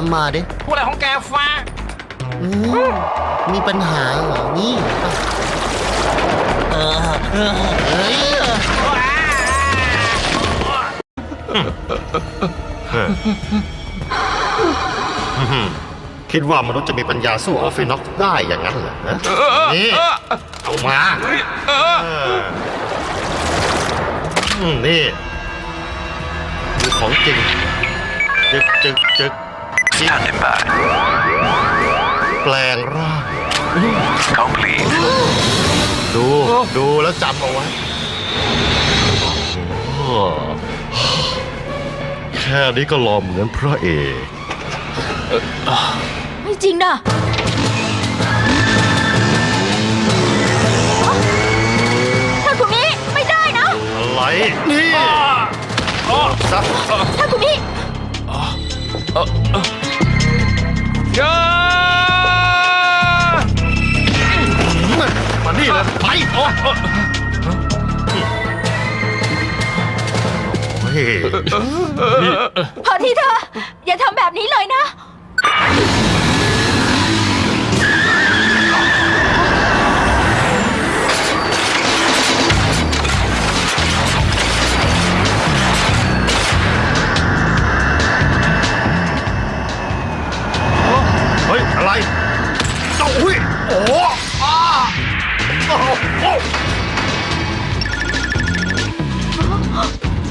มมาดิพูดอะไรของแกฟ้า อืมมีปัญหาเหรอนี่เออเออเฮ้ยคิดว่ามนุษย์จะมีปัญญาสู้ออฟฟิน็อกได้อย่างนั้นเหรอฮะนี่เอามาเอออืมนี่มีของจริง จึกจึกจึก Standing by. แปลงร่าง Complete. ดู ดูแล้วจำเอาไว้โอ้แค่นี้ก็หลอมเหมือนพระเอก ไม่จริงนะถ้าคุมิไม่ได้นะอะไร นี่ซักถ้าคุมิเยอะมานี่เลยไปโอ้เฮ้ย พอทีเธอ อย่าทำแบบนี้เลยนะ อ้โห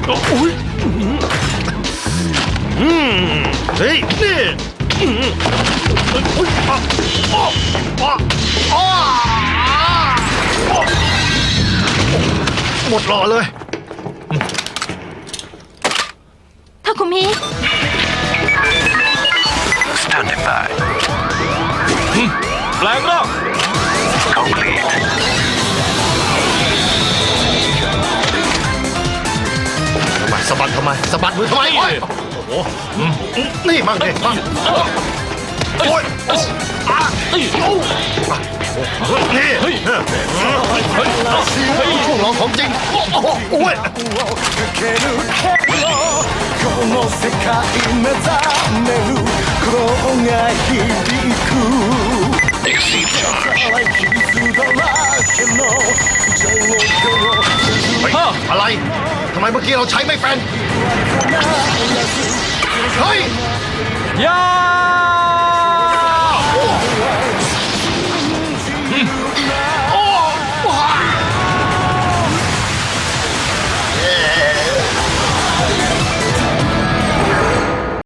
โอ้อุ้ยอืมเฮ้ยนี่อืมอุ้ยอะอะอะอะหมดหล่อเลยถ้าคุมิ Standing by. แปลงร่าง สะบัดทำไมสะบัดมือทำไมโอ้ยโอ้โหอืมนี่มั่งดิมั่งโอ้ยอ่ะโอ้อ่ะนี่เฮ้ยช่วงร้องของจริงโอ้โหโอ้ย この世界目覚める心が響く Exceed charge. 傷だらけの状況 เฮ้ยอะไร ทำไมเมื่อกี้เราใช้ไม่เป็น เฮ้ย ยา